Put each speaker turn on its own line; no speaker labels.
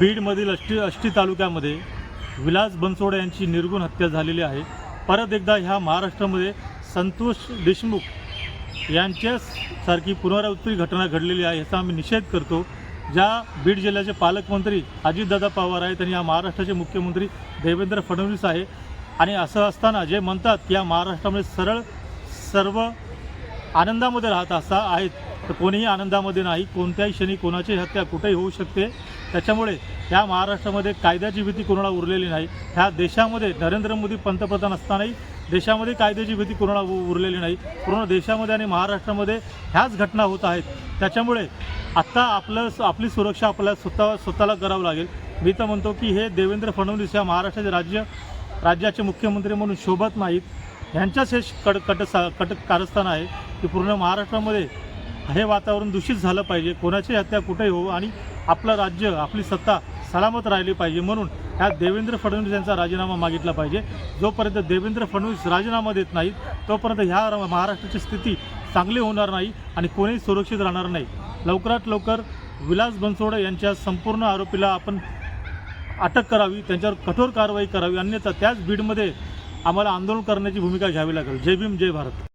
बीडमधील अष्टी अष्टी तालुक्यामध्ये विलास बनसोडे यांची निर्गुण हत्या झालेली आहे. परत एकदा ह्या महाराष्ट्रामध्ये संतोष देशमुख यांच्यासारखी पुनरावृत्ती घटना घडलेली आहे याचा आम्ही निषेध करतो. ज्या बीड जिल्ह्याचे पालकमंत्री अजितदादा पवार आहेत आणि या महाराष्ट्राचे मुख्यमंत्री देवेंद्र फडणवीस आहे. आणि असं असताना जे म्हणतात की या महाराष्ट्रामध्ये सरळ सर्व आनंदामध्ये राहत असा आहेत तर कोणीही आनंदामध्ये नाही कोणत्याही क्षणी कोणाची हत्या कुठेही होऊ शकते. त्याच्यामुळे ह्या महाराष्ट्रामध्ये कायद्याची भीती कोणाला उरलेली नाही. ह्या देशामध्ये नरेंद्र मोदी पंतप्रधान असतानाही देशामध्ये कायद्याची भीती कोणाला उरलेली नाही. पूर्ण देशामध्ये आणि महाराष्ट्रामध्ये ह्याच घटना होत आहेत. त्याच्यामुळे आत्ता आपलं आपली सुरक्षा आपल्याला स्वतः स्वतःला करावं लागेल. मी तर म्हणतो की हे देवेंद्र फडणवीस या महाराष्ट्राचे राज्य राज्याचे मुख्यमंत्री म्हणून शोभत नाहीत. ह्यांच्याच हे कड कट सा कट कारस्थान आहे की पूर्ण महाराष्ट्रामध्ये हे वातावरण दूषित झालं पाहिजे. कोणाची हत्या कुठेही हो आणि आपलं राज्य आपली सत्ता सलामत राहिली पाहिजे म्हणून ह्या देवेंद्र फडणवीस यांचा राजीनामा मागितला पाहिजे. जोपर्यंत देवेंद्र फडणवीस राजीनामा देत नाहीत तोपर्यंत ह्या महाराष्ट्राची स्थिती चांगली होणार नाही आणि कोणीही सुरक्षित राहणार नाही. लवकरात लवकर विलास बनसोडे यांच्या संपूर्ण आरोपीला आपण अटक करावी त्यांच्यावर कठोर कारवाई करावी अन्यथा त्याच बीडमध्ये आम्हाला आंदोलन करण्याची भूमिका घ्यावी लागेल. जय भीम जय भारत.